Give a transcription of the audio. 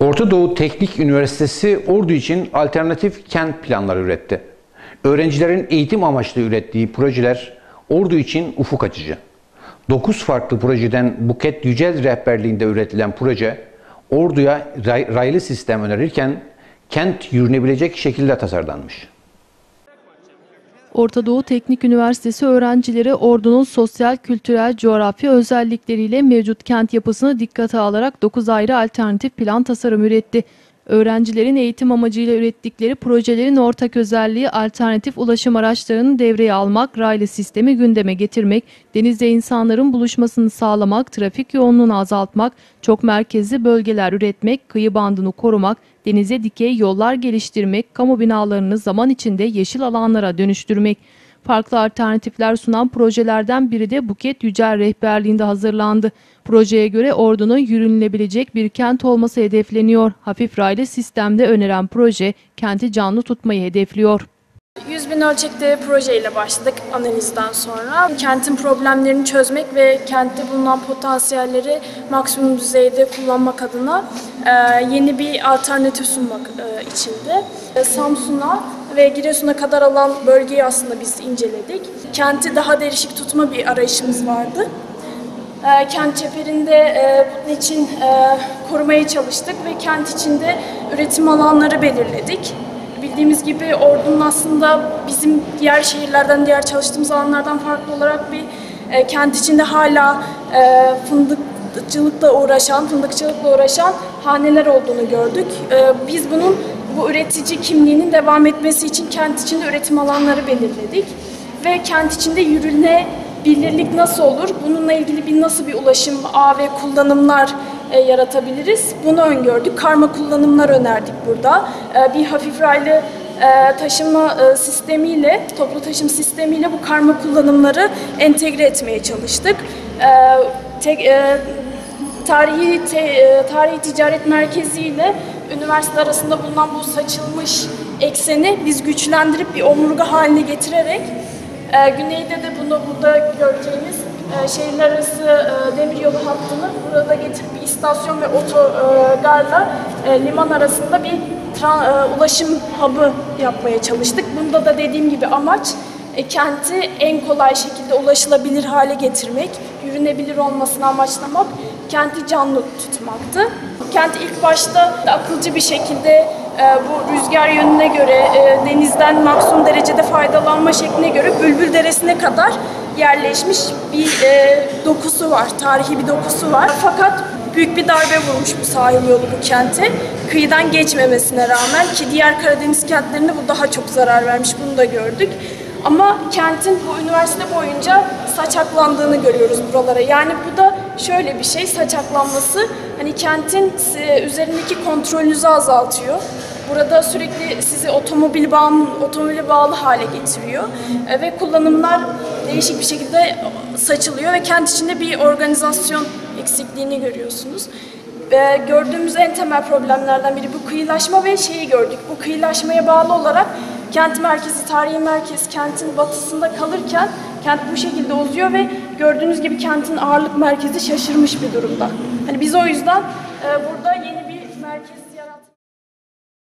Orta Doğu Teknik Üniversitesi Ordu için alternatif kent planları üretti. Öğrencilerin eğitim amaçlı ürettiği projeler Ordu için ufuk açıcı. 9 farklı projeden Buket Yücel rehberliğinde üretilen proje Ordu'ya ray, raylı sistem önerirken kent yürünebilecek şekilde tasarlanmış. Orta Doğu Teknik Üniversitesi öğrencileri Ordu'nun sosyal, kültürel, coğrafi özellikleriyle mevcut kent yapısını dikkate alarak 9 ayrı alternatif plan tasarım üretti. Öğrencilerin eğitim amacıyla ürettikleri projelerin ortak özelliği alternatif ulaşım araçlarını devreye almak, raylı sistemi gündeme getirmek, denizde insanların buluşmasını sağlamak, trafik yoğunluğunu azaltmak, çok merkezli bölgeler üretmek, kıyı bandını korumak, denize dikey yollar geliştirmek, kamu binalarını zaman içinde yeşil alanlara dönüştürmek. Farklı alternatifler sunan projelerden biri de Buket Yücel rehberliğinde hazırlandı. Projeye göre Ordu'nun yürünülebilecek bir kent olması hedefleniyor. Hafif raylı sistemde öneren proje kenti canlı tutmayı hedefliyor. 100 bin ölçekte projeyle başladık analizden sonra. Kentin problemlerini çözmek ve kentte bulunan potansiyelleri maksimum düzeyde kullanmak adına e, yeni bir alternatif sunmak e, içindi. E, Samsun'a ve Giresun'a kadar alan bölgeyi aslında biz inceledik. Kenti daha değişik tutma bir arayışımız vardı. E, kent çeperinde e, bunun için e, korumaya çalıştık ve kent içinde üretim alanları belirledik. Bildiğimiz gibi Ordu'nun aslında bizim diğer şehirlerden, diğer çalıştığımız alanlardan farklı olarak bir e, kent içinde hala e, fındıkçılıkla uğraşan, fındıkçılıkla uğraşan haneler olduğunu gördük. E, biz bunun bu üretici kimliğinin devam etmesi için kent içinde üretim alanları belirledik ve kent içinde yürüne birlik nasıl olur? Bununla ilgili bir nasıl bir ulaşım ağ ve kullanımlar e, yaratabiliriz? Bunu öngördük. Karma kullanımlar önerdik burada. E, bir hafif raylı e, taşıma e, sistemiyle, toplu taşım sistemiyle bu karma kullanımları entegre etmeye çalıştık. E, tek, e, tarihi te, e, tarihi ticaret merkezi ile üniversite arasında bulunan bu saçılmış ekseni biz güçlendirip bir omurga haline getirerek e, güneyde de bunu burada göreceğimiz e, şehirler arası e, demiryolu hattını burada getirip bir istasyon ve otogarla e, liman arasında bir ulaşım hub'ı yapmaya çalıştık. Bunda da dediğim gibi amaç kenti en kolay şekilde ulaşılabilir hale getirmek, yürünebilir olmasını amaçlamak, kenti canlı tutmaktı. Kent ilk başta akılcı bir şekilde bu rüzgar yönüne göre e, denizden maksimum derecede faydalanma şekline göre Bülbül Deresi'ne kadar yerleşmiş bir e, dokusu var, tarihi bir dokusu var. Fakat büyük bir darbe vurmuş bu sahil yolu bu kente. Kıyıdan geçmemesine rağmen ki diğer Karadeniz kentlerine bu daha çok zarar vermiş bunu da gördük. Ama kentin bu üniversite boyunca saçaklandığını görüyoruz buralara. Yani bu da şöyle bir şey saçaklanması hani kentin e, üzerindeki kontrolünüzü azaltıyor. Burada sürekli sizi otomobil bağımlı, otomobile bağlı hale getiriyor e, ve kullanımlar değişik bir şekilde saçılıyor ve kent içinde bir organizasyon eksikliğini görüyorsunuz. E, gördüğümüz en temel problemlerden biri bu kıyılaşma ve şeyi gördük. Bu kıyılaşmaya bağlı olarak kent merkezi, tarihi merkez kentin batısında kalırken kent bu şekilde uzuyor ve gördüğünüz gibi kentin ağırlık merkezi şaşırmış bir durumda. Hani biz o yüzden e, burada yeni bir